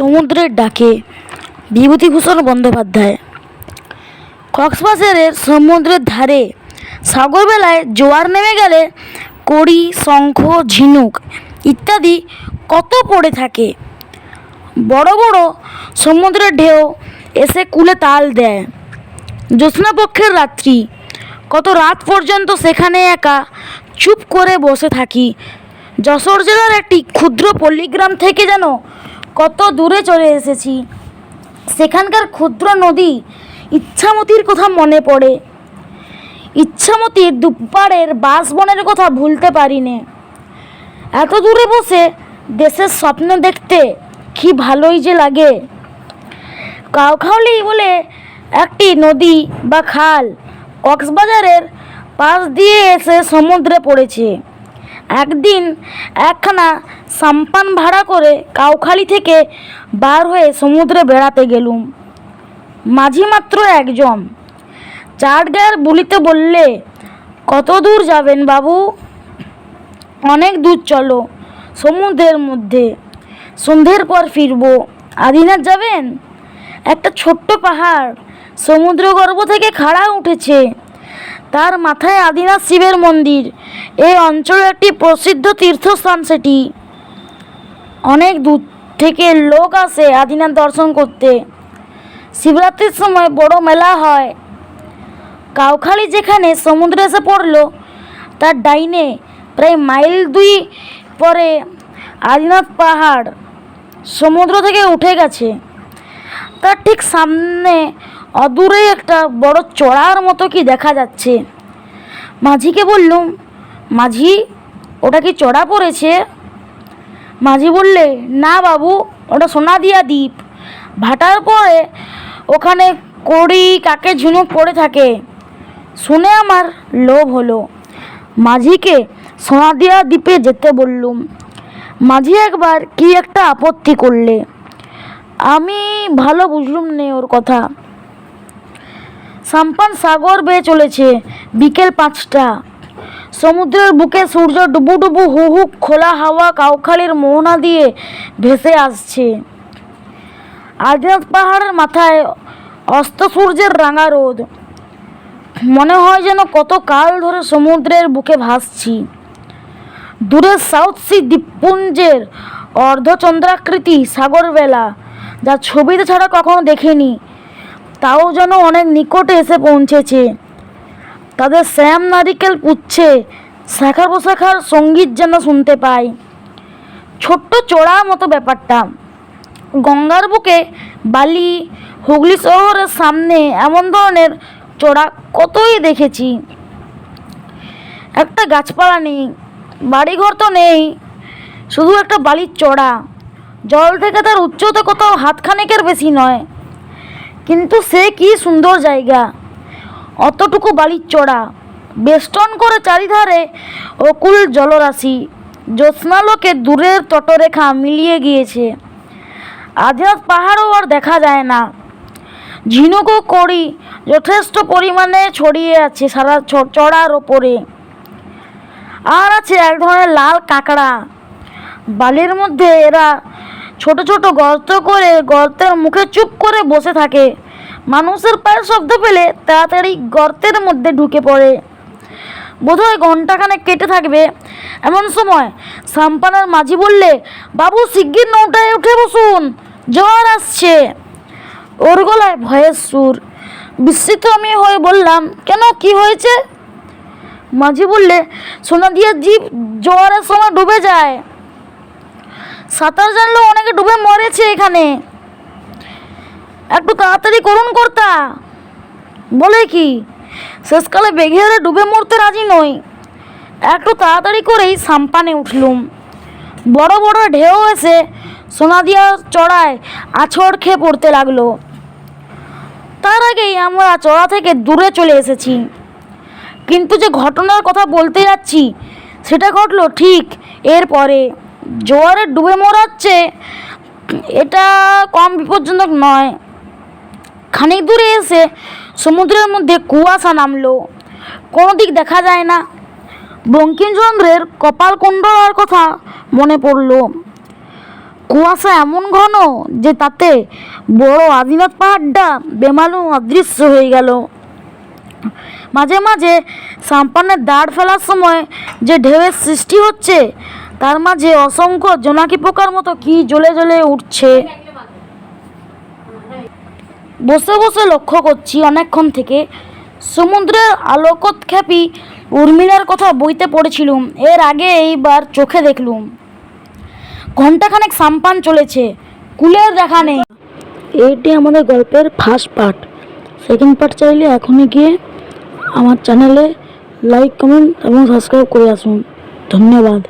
সমুদ্রের ডাকে বিভূতিভূষণ বন্দ্যোপাধ্যায়। কক্সবাজারের সমুদ্রের ধারে সাগরবেলায় জোয়ার নেমে গেলে কড়ি, শঙ্খ, ঝিনুক ইত্যাদি কত পড়ে থাকে। বড় বড় সমুদ্রের ঢেউ এসে কুলে তাল দেয়। জ্যোৎস্নাপক্ষের রাত্রি, কত রাত পর্যন্ত সেখানে একা চুপ করে বসে থাকি। যশোর জেলার একটি ক্ষুদ্র পল্লীগ্রাম থেকে যেন কত দূরে চলে এসেছি। সেখানকার ক্ষুদ্র নদী ইচ্ছামতির কথা মনে পড়ে। ইচ্ছামতির দুপারের বাঁশবনের কথা ভুলতে পারি নে এত দূরে বসে দেশের স্বপ্ন দেখতে কি ভালোই যে লাগে। কাউখাওলি বলে একটি নদী বা খাল কক্সবাজারের পাশ দিয়ে এসে সমুদ্রে পড়েছে। একদিন একখানা সাম্পান ভাড়া করে কাউখালি থেকে বার হয়ে সমুদ্রে বেড়াতে গেলুম। মাঝি মাত্র একজন। চার গায়ের বলিতে বললে, কত দূর যাবেন বাবু? অনেক দূর চলো, সমুদ্রের মধ্যে। সন্ধ্যের পর ফিরবো। আদিনাথ যাবেন? একটা ছোট্ট পাহাড়। সমুদ্র গর্ভ থেকে খাড়া উঠেছে। তার মাথায় আদিনাথ শিবের মন্দির। এই অঞ্চলের একটি প্রসিদ্ধ তীর্থস্থান সেটি। অনেক দূর থেকে লোক আসে আদিনাথ দর্শন করতে। শিবরাত্রির সময় বড় মেলা হয়। কাউখালি যেখানে সমুদ্র এসে পড়ল, তার ডাইনে প্রায় মাইল দুই পরে আদিনাথ পাহাড় সমুদ্র থেকে উঠে গেছে। তার ঠিক সামনে অদূরে একটা বড় চড়ার মতো কি দেখা যাচ্ছে? মাঝিকে বললুম, মাঝি, ওটা কি চড়া পড়েছে? মাঝি বললে, না বাবু, ওটা সোনা সোনাদিয়া দ্বীপ। ভাটার পরে ওখানে কড়ি, কাকে ঝিনুক পড়ে থাকে। শুনে আমার লোভ হলো। মাঝিকে সোনাদিয়া দ্বীপে যেতে বললুম। মাঝি একবার কি একটা আপত্তি করলে। আমি ভালো বুঝলুম নে ওর কথা। সাম্পান সাগর বেয়ে চলেছে। বিকেল পাঁচটা। সমুদ্রের বুকে সূর্য ডুবু ডুবু হু হু খোলা হাওয়া কাউখালির মোহনা দিয়ে ভেসে আসছে। আদিনাথ পাহাড়ের মাথায় অস্ত সূর্যের রাঙা রোদ। মনে হয় যেন কত কাল ধরে সমুদ্রের বুকে ভাসছি। দূরের সাউথ সি দ্বীপপুঞ্জের অর্ধচন্দ্রাকৃতি সাগরবেলা, যা ছবিতে ছাড়া কখনো দেখিনি। তাও যেন অনেক নিকটে এসে পৌঁছেছে। তাদের শ্যাম নারিকেল পুচ্ছে শাখা পোশাখার সংগীত যেন শুনতে পাই ছোট্ট চোড়া মতো ব্যাপারটা। গঙ্গার বুকে বালি, হুগলি শহরের সামনে এমন ধরনের চোড়া কতই দেখেছি। একটা গাছপালা নেই, বাড়িঘর তো নেই, শুধু একটা বালির চড়া। জল থেকে তার উচ্চতা কোথাও হাতখানেকের বেশি নয়। কিন্তু সে কি সুন্দর জায়গা। অতটুকু বালির চড়া। বেষ্টন করে চারিধারে অকুল জলরাশি। জ্যোৎস্নালোকে দূরের তটরেখা মিলিয়ে গিয়েছে। আদিনাথ পাহাড়ও আর দেখা যায় না। ঝিনুকও করি যথেষ্ট পরিমাণে ছড়িয়ে আছে সারা চড়ার ওপরে। আর আছে এক ধরনের লাল কাঁকড়া। বালির মধ্যে এরা ছোট ছোট গর্ত করে গর্তের মুখে চুপ করে বসে থাকে। মানুষের পায়ের শব্দ পেলে তাড়াতাড়ি গর্তের মধ্যে ঢুকে পড়ে। বোধহয় ঘন্টাখানেক কেটে থাকবে। এমন সময় সাম্পানের মাঝি বললে, বাবু, শিগগির নৌটায় উঠে বসুন জোয়ার আসছে। ওর গলায় ভয়ের সুর। বিস্মিত আমি হয়ে বললাম, কেন, কি হয়েছে? মাঝি বললে, সোনা দিয়ে জীব জোয়ারের সময় ডুবে যায়। সাঁতার জানলেও অনেকে ডুবে মরেছে এখানে। একটু তাড়াতাড়ি করুন কর্তা। বলে কি, শেষকালে বেঘে হলে ডুবে মরতে রাজি নই। একটু তাড়াতাড়ি করেই সাম্পানে উঠলুম। বড় বড় ঢেউ এসে সোনাদিয়া চড়ায় আছড় খেয়ে পড়তে লাগল। তার আগেই আমরা চড়া থেকে দূরে চলে এসেছি। কিন্তু যে ঘটনার কথা বলতে যাচ্ছি, সেটা ঘটলো ঠিক এরপরে জোয়ারে ডুবে মরাচ্ছে, এটা কম বিপজ্জনক নয়। খানিক দূরে এসে সমুদ্রের মধ্যে কুয়াশা নামলো। কোনো দিক দেখা যায় না। বঙ্কিমচন্দ্রের কপাল কুণ্ডলার কথা মনে পড়ল। কুয়াশা এমন ঘন যে তাতে বড় আদিনাথ পাহাড়টা বেমালুম অদৃশ্য হয়ে গেল। মাঝে মাঝে সাম্পানের দাঁড় ফেলার সময় যে ঢেউয়ের সৃষ্টি হচ্ছে তার মাঝে অসংখ্য জোনাকি পোকার মতো কি জ্বলে জ্বলে উঠছে। বসে বসে লক্ষ্য করছি অনেকক্ষণ থেকে সমুদ্রের আলোকোৎক্ষেপী উর্মিলার কথা বইতে পড়েছিলুম। এর আগে এইবার চোখে দেখলুম। ঘন্টাখানেক সাম্পান চলেছে, কুলের দেখা নেই। এইটি আমাদের গল্পের ফার্স্ট পার্ট সেকেন্ড পার্ট চাইলে এখনই গিয়ে আমার চ্যানেলে লাইক কমেন্ট এবং সাবস্ক্রাইব করে আসুন। ধন্যবাদ।